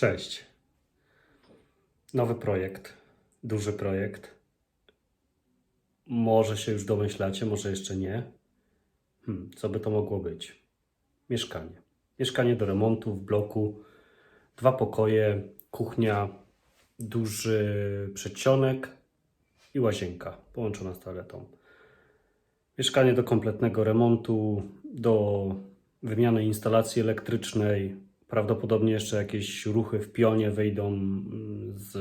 Cześć. Nowy projekt, duży projekt. Może się już domyślacie, może jeszcze nie. Hmm, co by to mogło być? Mieszkanie. Mieszkanie do remontu w bloku, dwa pokoje, kuchnia, duży przedsionek i łazienka połączona z toaletą. Mieszkanie do kompletnego remontu, do wymiany instalacji elektrycznej. Prawdopodobnie jeszcze jakieś ruchy w pionie wyjdą mm, z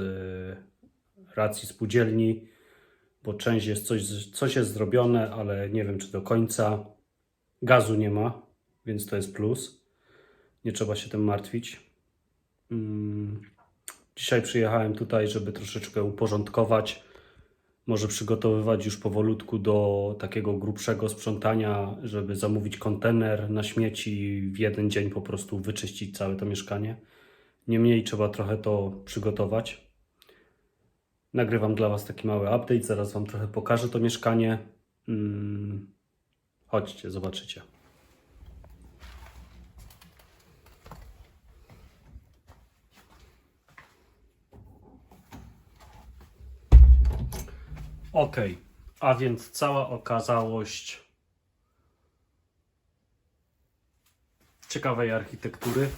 racji spółdzielni, bo część jest coś, coś jest zrobione, ale nie wiem czy do końca. Gazu nie ma, więc to jest plus. Nie trzeba się tym martwić. Mm, Dzisiaj przyjechałem tutaj, żeby troszeczkę uporządkować może przygotowywać już powolutku do takiego grubszego sprzątania, żeby zamówić kontener na śmieci i w jeden dzień po prostu wyczyścić całe to mieszkanie. Niemniej trzeba trochę to przygotować. Nagrywam dla Was taki mały update, zaraz Wam trochę pokażę to mieszkanie. Mm, Chodźcie, zobaczycie. Ok, a więc cała okazałość ciekawej architektury,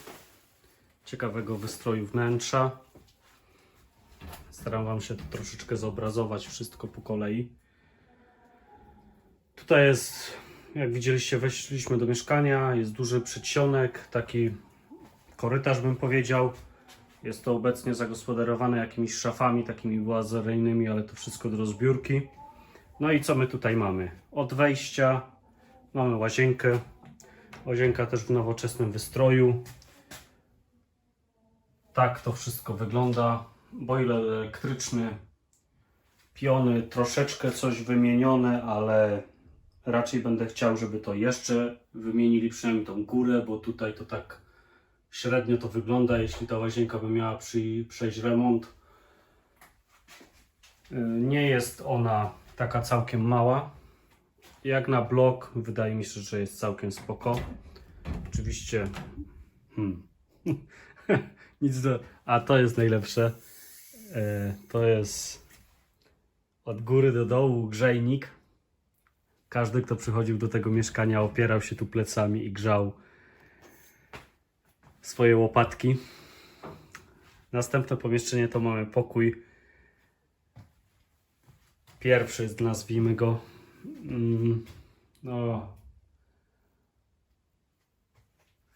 ciekawego wystroju wnętrza. Staram Wam się to troszeczkę zobrazować wszystko po kolei. Tutaj jest, jak widzieliście, weszliśmy do mieszkania, jest duży przedsionek, taki korytarz bym powiedział. Jest to obecnie zagospodarowane jakimiś szafami takimi łazaryjnymi, ale to wszystko do rozbiórki. No i co my tutaj mamy? Od wejścia mamy łazienkę. Łazienka też w nowoczesnym wystroju. Tak to wszystko wygląda. Boiler elektryczny, piony, troszeczkę coś wymienione, ale raczej będę chciał, żeby to jeszcze wymienili przynajmniej tą górę, bo tutaj to tak średnio to wygląda, jeśli ta łazienka by miała przy, przejść remont. Y, Nie jest ona taka całkiem mała. Jak na blok, wydaje mi się, że jest całkiem spoko. Oczywiście. Hmm. Nic do. A to jest najlepsze. E, To jest od góry do dołu grzejnik. Każdy, kto przychodził do tego mieszkania, opierał się tu plecami i grzał swoje łopatki. Następne pomieszczenie to mamy pokój. Pierwszy, nazwijmy go. mm, No.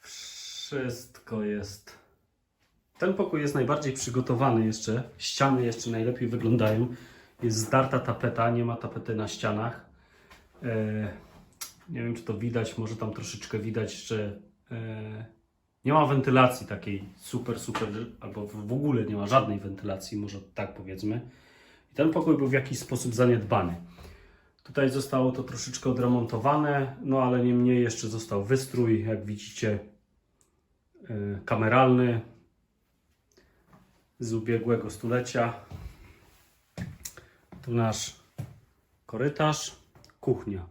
Wszystko jest. Ten pokój jest najbardziej przygotowany jeszcze. Ściany jeszcze najlepiej wyglądają. Jest zdarta tapeta, nie ma tapety na ścianach. E, nie wiem, czy to widać, może tam troszeczkę widać, że e, nie ma wentylacji takiej super, super, albo w ogóle nie ma żadnej wentylacji, może tak powiedzmy. I ten pokój był w jakiś sposób zaniedbany. Tutaj zostało to troszeczkę odremontowane, no ale niemniej jeszcze został wystrój, jak widzicie, yy, kameralny z ubiegłego stulecia. Tu nasz korytarz, kuchnia.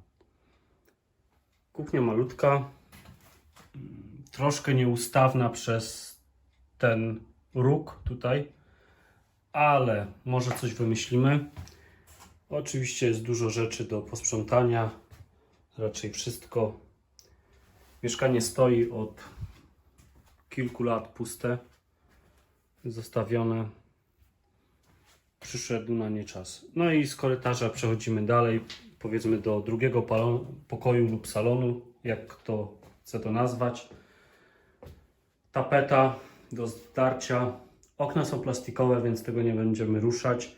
Kuchnia malutka, troszkę nieustawna przez ten róg tutaj, ale może coś wymyślimy. Oczywiście jest dużo rzeczy do posprzątania, raczej wszystko. Mieszkanie stoi od kilku lat puste, zostawione. Przyszedł na nie czas. No i z korytarza przechodzimy dalej, powiedzmy do drugiego pokoju lub salonu, jak kto chce to nazwać tapeta do zdarcia. Okna są plastikowe, więc tego nie będziemy ruszać.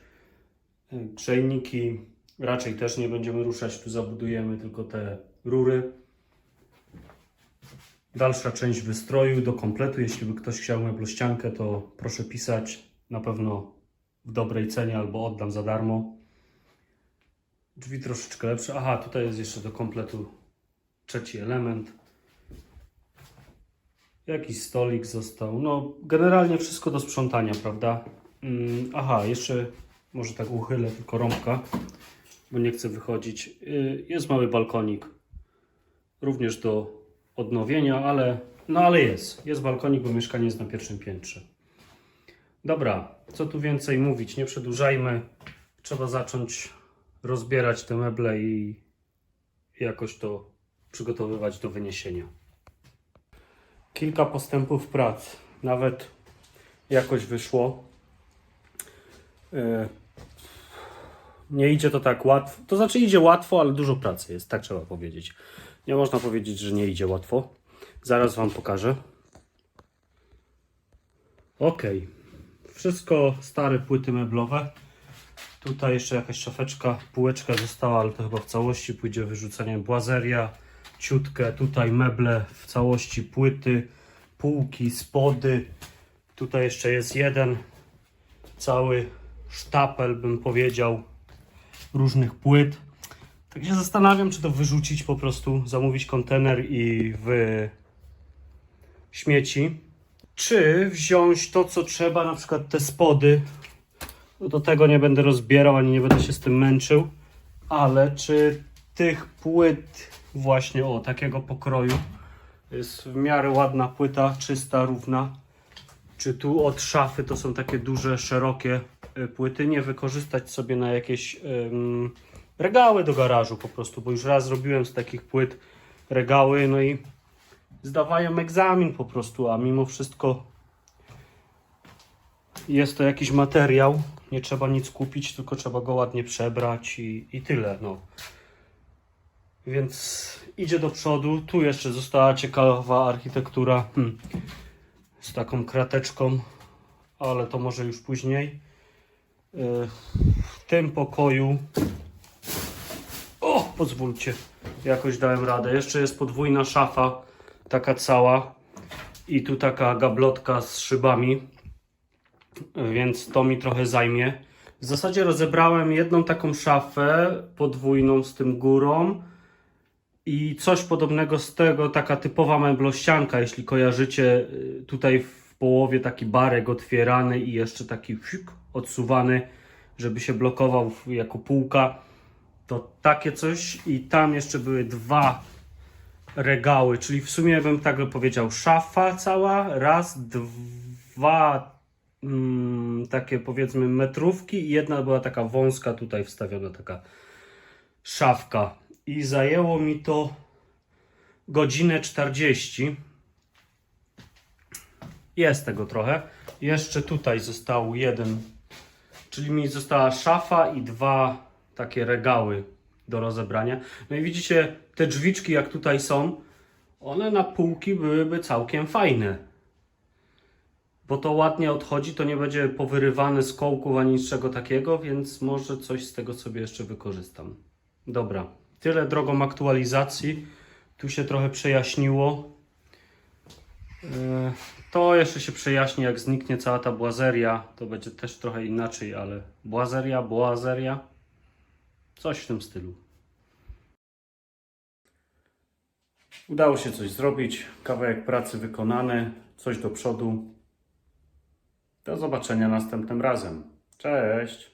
Y, Grzejniki raczej też nie będziemy ruszać, tu zabudujemy tylko te rury. Dalsza część wystroju do kompletu. Jeśli by ktoś chciał meblościankę, to proszę pisać. Na pewno w dobrej cenie albo oddam za darmo. Drzwi troszeczkę lepsze. Aha, tutaj jest jeszcze do kompletu trzeci element. Jakiś stolik został. No, generalnie wszystko do sprzątania, prawda? Mm, aha, jeszcze może tak uchylę tylko rąbka, bo nie chcę wychodzić. Y, Jest mały balkonik, również do odnowienia, ale no ale jest. Jest balkonik, bo mieszkanie jest na pierwszym piętrze. Dobra, co tu więcej mówić, nie przedłużajmy. Trzeba zacząć rozbierać te meble i jakoś to przygotowywać do wyniesienia. Kilka postępów prac, nawet jakoś wyszło. E, Nie idzie to tak łatwo. To znaczy idzie łatwo, ale dużo pracy jest, tak trzeba powiedzieć. Nie można powiedzieć, że nie idzie łatwo. Zaraz Wam pokażę. Ok. Wszystko stare płyty meblowe. Tutaj jeszcze jakaś szafeczka, półeczka została, ale to chyba w całości pójdzie wyrzucenie. Błazeria, ciutkę. Tutaj meble w całości, płyty, półki, spody. Tutaj jeszcze jest jeden cały sztapel, bym powiedział, różnych płyt. Tak się zastanawiam, czy to wyrzucić po prostu, zamówić kontener i w śmieci, czy wziąć to, co trzeba, na przykład te spody. No do tego nie będę rozbierał, ani nie będę się z tym męczył, ale czy tych płyt właśnie o takiego pokroju jest w miarę ładna płyta, czysta, równa. Czy tu od szafy to są takie duże, szerokie y, płyty, nie wykorzystać sobie na jakieś ym, regały do garażu po prostu, bo już raz zrobiłem z takich płyt regały, no i zdawają egzamin po prostu, a mimo wszystko jest to jakiś materiał, nie trzeba nic kupić, tylko trzeba go ładnie przebrać i, i tyle, no. Więc idzie do przodu. Tu jeszcze została ciekawa architektura hmm, z taką krateczką, ale to może już później. Yy, W tym pokoju o, pozwólcie, jakoś dałem radę. Jeszcze jest podwójna szafa, taka cała i tu taka gablotka z szybami, więc to mi trochę zajmie. W zasadzie rozebrałem jedną taką szafę podwójną z tym górą i coś podobnego z tego, taka typowa meblościanka, jeśli kojarzycie, y, tutaj w połowie taki barek otwierany i jeszcze taki fiuk odsuwany, żeby się blokował jako półka. To takie coś i tam jeszcze były dwa regały, czyli w sumie bym tak powiedział szafa cała, raz, dwa mm, takie powiedzmy metrówki i jedna była taka wąska tutaj wstawiona taka szafka i zajęło mi to godzinę 40 jest tego trochę. Jeszcze tutaj został jeden czyli mi została szafa i dwa takie regały do rozebrania. No i widzicie te drzwiczki jak tutaj są one na półki byłyby całkiem fajne. Bo to ładnie odchodzi, to nie będzie powyrywane z kołków ani niczego takiego, więc może coś z tego sobie jeszcze wykorzystam. Dobra, tyle drogą aktualizacji. Tu się trochę przejaśniło. Yy, To jeszcze się przejaśni, jak zniknie cała ta błazeria. To będzie też trochę inaczej, ale błazeria, błazeria. Coś w tym stylu. Udało się coś zrobić. Kawałek pracy wykonany. Coś do przodu. Do zobaczenia następnym razem. Cześć!